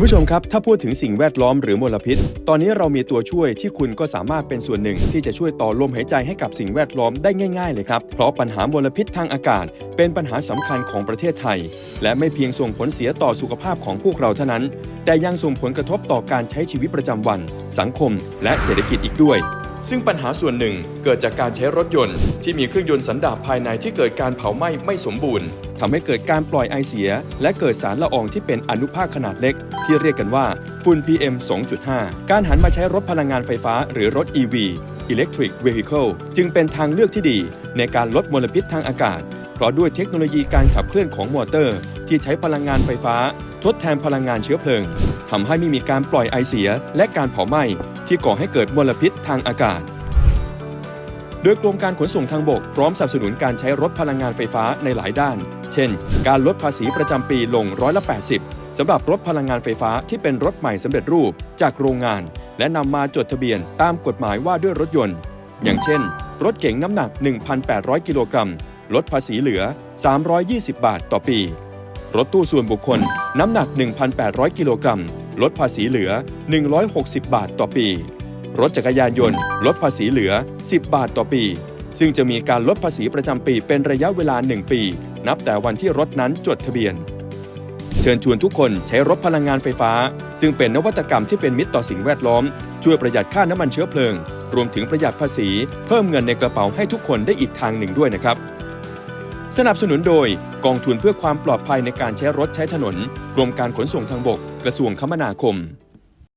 คุณผู้ชมครับ ถ้าพูดถึงสิ่งแวดล้อมหรือมลพิษ ตอนนี้เรามีตัวช่วยที่คุณก็สามารถเป็นส่วนหนึ่ง ที่จะช่วยต่อลมหายใจให้กับสิ่งแวดล้อมได้ง่ายๆเลยครับ เพราะปัญหามลพิษทางอากาศ เป็นปัญหาสำคัญของประเทศไทย และไม่เพียงส่งผลเสียต่อสุขภาพของพวกเราเท่านั้น แต่ยังส่งผลกระทบต่อการใช้ชีวิตประจำวัน สังคม และเศรษฐกิจอีกด้วย ซึ่งปัญหาส่วนหนึ่งเกิดจากการใช้รถยนต์ ที่มีเครื่องยนต์สันดาปภายในที่เกิดการเผาไหม้ไม่สมบูรณ์ทำให้เกิดการปล่อยไอเสีย และเกิดสารละอองที่เป็นอนุภาคขนาดเล็ก ที่เรียกกันว่าฝุ่น PM 2.5 การหันมาใช้รถพลังงานไฟฟ้าหรือรถ EV Electric Vehicle จึงเป็นทางเลือกที่ดี ในการลดมลพิษทางอากาศ เพราะด้วยเทคโนโลยีการขับเคลื่อนของมอเตอร์ ที่ใช้พลังงานไฟฟ้า ทดแทนพลังงานเชื้อเพลิงทำให้ไม่มีการปล่อยไอเสีย และการเผาไหม้ ที่ก่อให้เกิดมลพิษทางอากาศ โดยกรมการขนส่งทางบกพร้อมสนับสนุนการใช้รถพลังงานไฟฟ้าในหลายด้าน เช่น การลดภาษีประจำปีลงร้อยละ 80 สำหรับรถพลังงานไฟฟ้าที่เป็นรถใหม่สำเร็จรูปจากโรงงาน และนำมาจดทะเบียนตามกฎหมายว่าด้วยรถยนต์ อย่างเช่น รถเก๋งน้ำหนัก 1,800 กิโลกรัมลดภาษีเหลือ 320 บาทต่อปี รถตู้ส่วนบุคคลน้ำหนัก 1,800 กิโลกรัม ลดภาษีเหลือ 160 บาทต่อปี รถจักรยานยนต์ ลดภาษีเหลือ 10 บาทต่อปี ซึ่งจะมีการลดภาษีประจำปีเป็นระยะเวลา 1 ปี นับแต่วันที่รถนั้นจดทะเบียน เชิญชวนทุกคนใช้รถพลังงานไฟฟ้า ซึ่งเป็นนวัตกรรมที่เป็นมิตรต่อสิ่งแวดล้อม ช่วยประหยัดค่าน้ำมันเชื้อเพลิง รวมถึงประหยัดภาษี เพิ่มเงินในกระเป๋าให้ทุกคนได้อีกทางหนึ่งด้วยนะครับ สนับสนุนโดยกองทุนเพื่อความปลอดภัยในการใช้รถใช้ถนน กรมการขนส่งทางบก กระทรวงคมนาคม